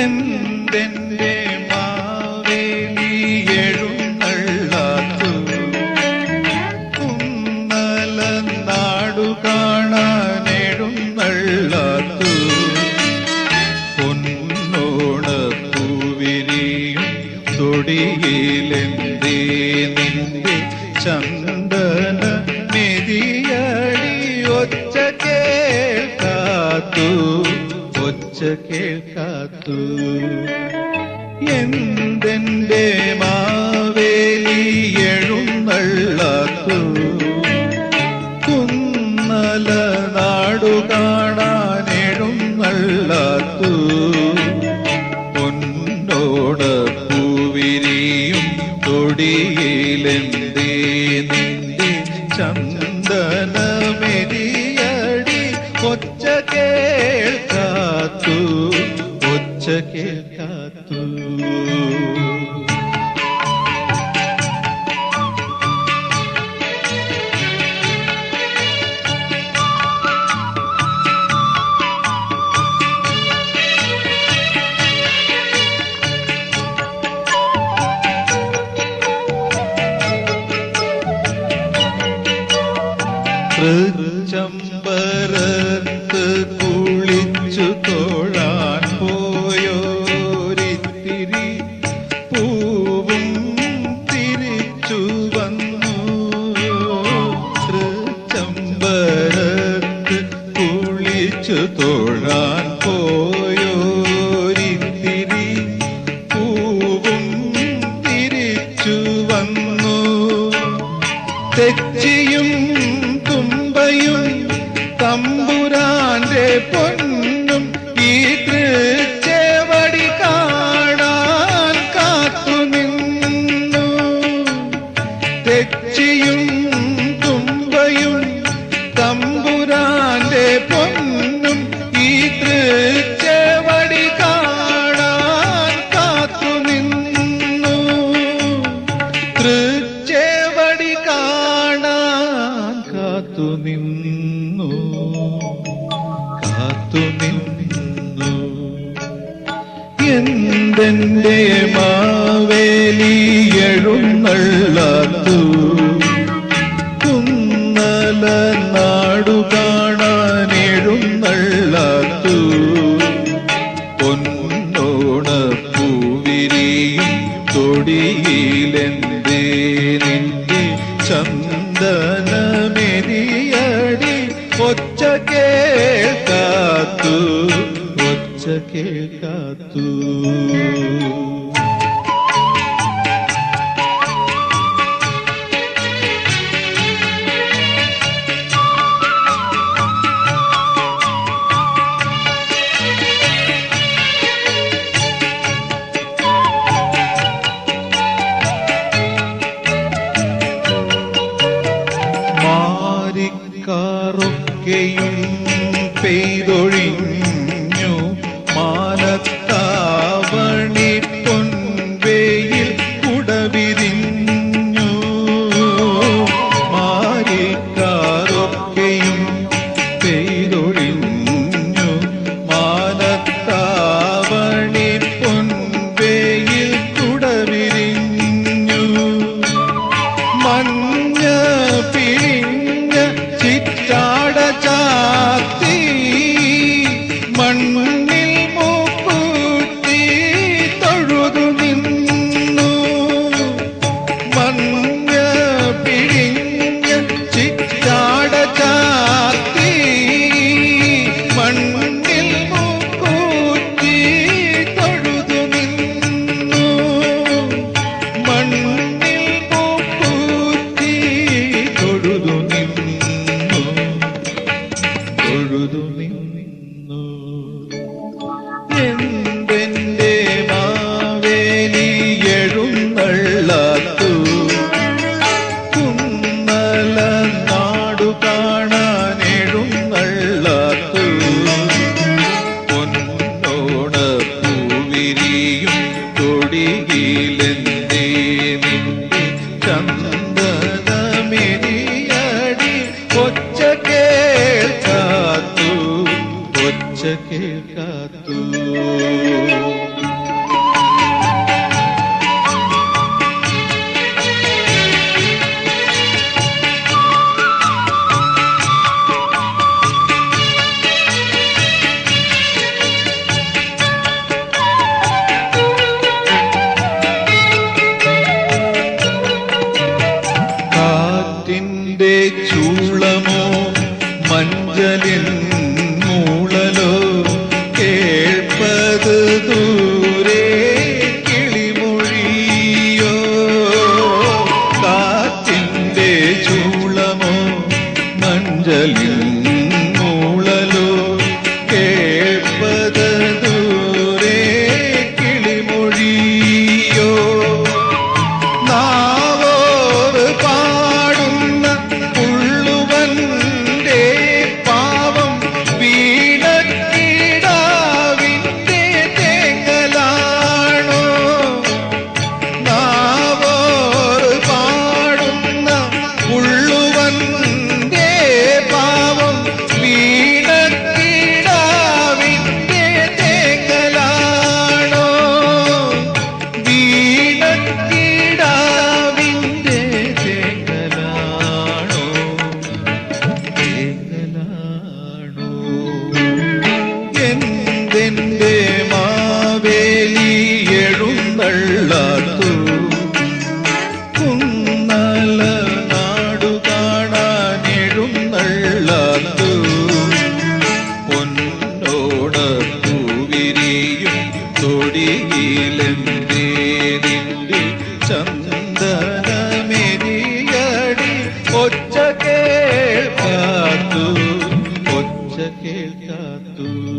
എന്തെന്റെ മാവേലി എഴുന്നള്ളാത്തു. കുന്നല നാടു കാണാൻ എഴുന്നള്ളാത്തു പൊന്നോണ പൂവിരിയും തൊടിയിലെന്തേ നിന്റെ ചന്ത എന്തെന്റെ सके क्या तू? എന്തെന്റെ മാവേലി എഴുന്നള്ളാത്തു? सकेगा तू പൊഴുതു നിന്നു. എന്തെന്റെ മാവേലി എഴുന്നള്ള ഒച്ച കേൾക്കാത്തു. കാറ്റിന്റെ ചൂളമോ മഞ്ചലിൽ കേൾക്കാത്തു.